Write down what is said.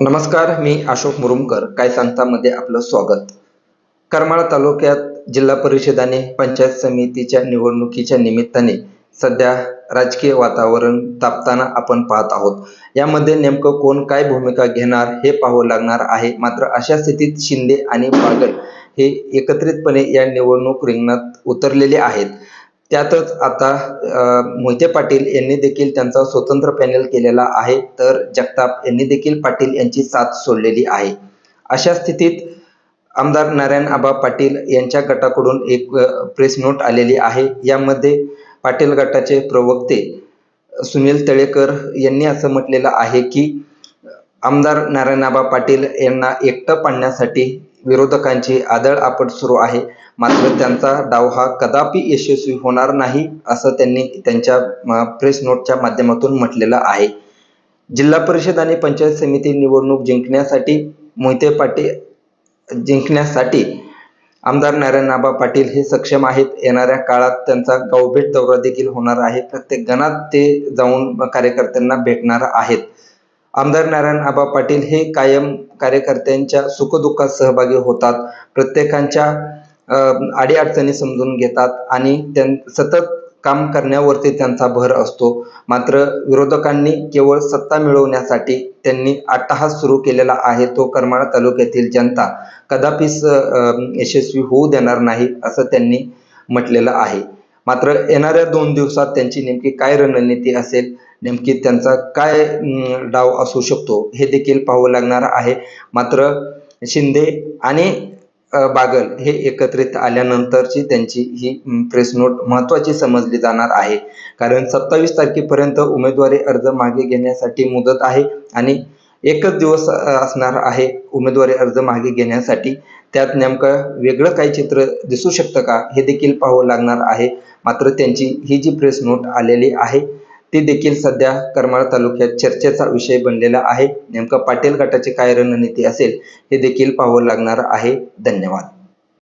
नमस्कार मी अशोक मुरुमकर काय सांगतामध्ये आपलं स्वागत. करमाळा तालुक्यात जिल्हा परिषद आणि पंचायत समितीच्या निवडणुकीच्या निमित्ताने सध्या राजकीय वातावरण तापताना आपण पाहत आहोत. यामध्ये नेमकं कोण काय भूमिका घेणार हे पाहावं लागणार आहे. मात्र अशा स्थितीत शिंदे आणि बागल हे एकत्रितपणे या निवडणूक रिंगणात उतरलेले आहेत. त्यातच आता मोहिते पाटील यांनी देखील त्यांचा स्वतंत्र पॅनल केलेला आहे. तर जगताप यांनी देखील पाटील यांची साथ सोडलेली आहे. अशा स्थितीत आमदार नारायण आबा पाटील यांच्या गटाकडून एक प्रेस नोट आलेली आहे. यामध्ये पाटील गटाचे प्रवक्ते सुनील तळेकर यांनी असं म्हटलेलं आहे की आमदार नारायणआबा पाटील यांना एकटं पाडण्यासाठी विरोधकांची आदळ आपट सुरू आहे. मात्र त्यांचा डाव हा कदापि यशस्वी होणार नाही असं त्यांनी त्यांच्या प्रेस नोटच्या माध्यमातून म्हटलेलं आहे. जिल्हा परिषद आणि पंचायत समिती निवडणूक जिंकण्यासाठी मोहिते पाटील जिंकण्यासाठी आमदार नारायणआबा पाटील हे सक्षम आहेत. येणाऱ्या काळात त्यांचा गावभेट दौरा देखील होणार आहे. प्रत्येक गणात ते जाऊन कार्यकर्त्यांना भेटणार आहेत. आमदार नारायण आबा पाटील हे कायम कार्यकर्त्यांच्या सुखदुःखात सहभागी होतात. प्रत्येकांच्या अडीअडचणी समजून घेतात आणि त्यां सतत काम करण्यावरती त्यांचा भर असतो. मात्र विरोधकांनी केवळ सत्ता मिळवण्यासाठी त्यांनी अट्टहास सुरू केलेला आहे तो करमाळा तालुक्यातील जनता. कदापिच यशस्वी होऊ देणार नाही असं त्यांनी म्हटलेलं आहे. मात्र येणाऱ्या दोन दिवसात त्यांची नेमकी काय रणनीती असेल नेमकी त्यांचा काय डाव असू शकतो हे देखील पाहावं लागणार आहे. मात्र शिंदे आणि बागल हे एकत्रित आल्यानंतरची त्यांची ही प्रेस नोट महत्त्वाची समजली जाणार आहे. कारण सत्तावीस तारखेपर्यंत उमेदवारी अर्ज मागे घेण्यासाठी मुदत आहे आणि एकच दिवस असणार आहे उमेदवारी अर्ज मागे घेण्यासाठी. त्यात नेमकं वेगळं काही चित्र दिसू शकतं का हे देखील पाहावं लागणार आहे. मात्र त्यांची ही जी प्रेस नोट आलेली आहे ती देखील सध्या करमाळ तालुक्यात चर्चेचा विषय बनलेला आहे. नेमकं पाटील गटाची काय रणनीती असेल हे देखील पाहावं लागणार आहे. धन्यवाद.